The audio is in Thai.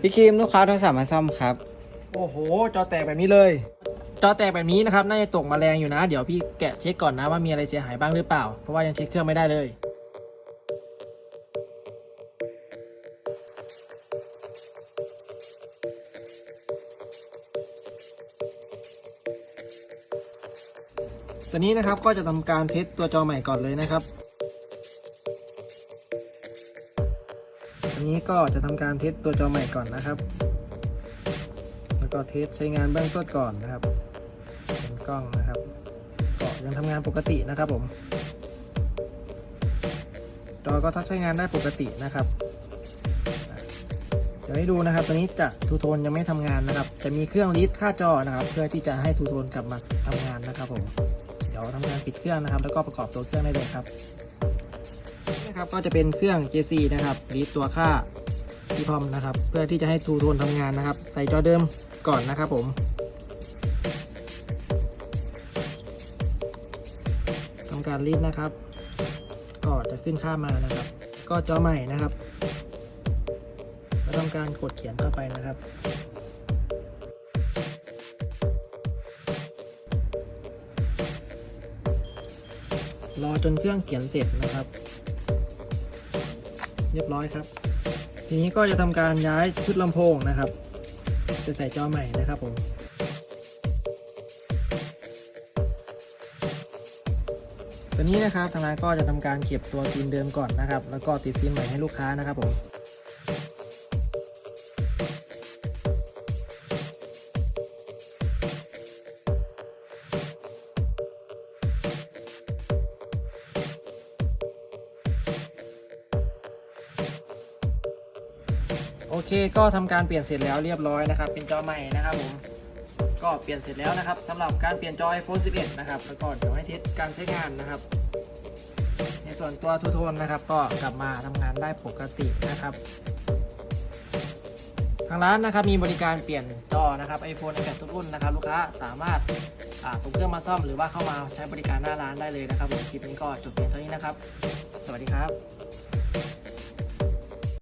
พี่ครีมลูกค้าโทรศัพท์มาซ่อมครับ โอ้โห จอแตกแบบนี้เลย จอแตกแบบนี้นะครับ น่าจะตกมาแรงอยู่นะ เดี๋ยวพี่แกะเช็คก่อนนะว่ามีอะไรเสียหายบ้างหรือเปล่า เพราะว่ายังเช็คเครื่องไม่ได้เลย ตัวนี้นะครับก็จะทำการเทสตัวจอใหม่ก่อนเลยนะครับ อันนี้ก็จะทำการเทสตัวจอใหม่ก่อนนะครับ แล้วก็เทสใช้งานเบื้องต้นก่อนนะครับเป็นกล้องนะครับก็ยังทำงานปกตินะครับผมจอก็ทัชใช้งานได้ปกตินะครับเดี๋ยวให้ดูนะครับ ตัวนี้จะทูโทนยังไม่ทำงานนะครับ จะมีเครื่องรีดค่าจอนะครับ เพื่อที่จะให้ทูโทนกลับมาทำงานนะครับผม เดี๋ยวทำงานปิดเครื่องนะครับ แล้วก็ประกอบตัวเครื่องได้เลยครับ นะครับก็จะเป็นเครื่อง JC นะครับรีดตัวค่าทีพอมนะครับ เพื่อที่จะให้ทูโทนทำงานนะครับ ใส่จอเดิมก่อนนะครับผม ทำการรีดนะครับ ก็จะขึ้นค่ามานะครับ ก็จอใหม่นะครับแล้วทำการกดเขียนเข้าไปนะครับรอจนเครื่องเขียนเสร็จนะครับ เรียบร้อยครับ ทีนี้ก็จะทำการย้ายชุดลำโพงนะครับ จะใส่จอใหม่นะครับผมตัวนี้นะครับทางร้านก็จะทำการเก็บตัวซีนเดิมก่อนนะครับ แล้วก็ติดซีนใหม่ให้ลูกค้านะครับผม โอเคก็ทำการเปลี่ยนเสร็จแล้วเรียบร้อยนะครับ เป็นจอใหม่นะครับผมก็เปลี่ยนเสร็จแล้วนะครับสำหรับการเปลี่ยนจอ iPhone 11 นะครับแล้วก็เดี๋ยวให้เทสการใช้งานนะครับ ในส่วนตัวทูโทนนะครับ ก็กลับมาทำงานได้ปกตินะครับ ทางร้านนะครับมีบริการเปลี่ยนจอนะครับ iPhone 8ทุกรุ่นนะครับ ลูกค้าสามารถส่งเครื่องมาซ่อมหรือว่าเข้ามาใช้บริการหน้าร้านได้เลยนะครับผมคลิปนี้ก็จบเพียงเท่านี้นะครับ สวัสดีครับ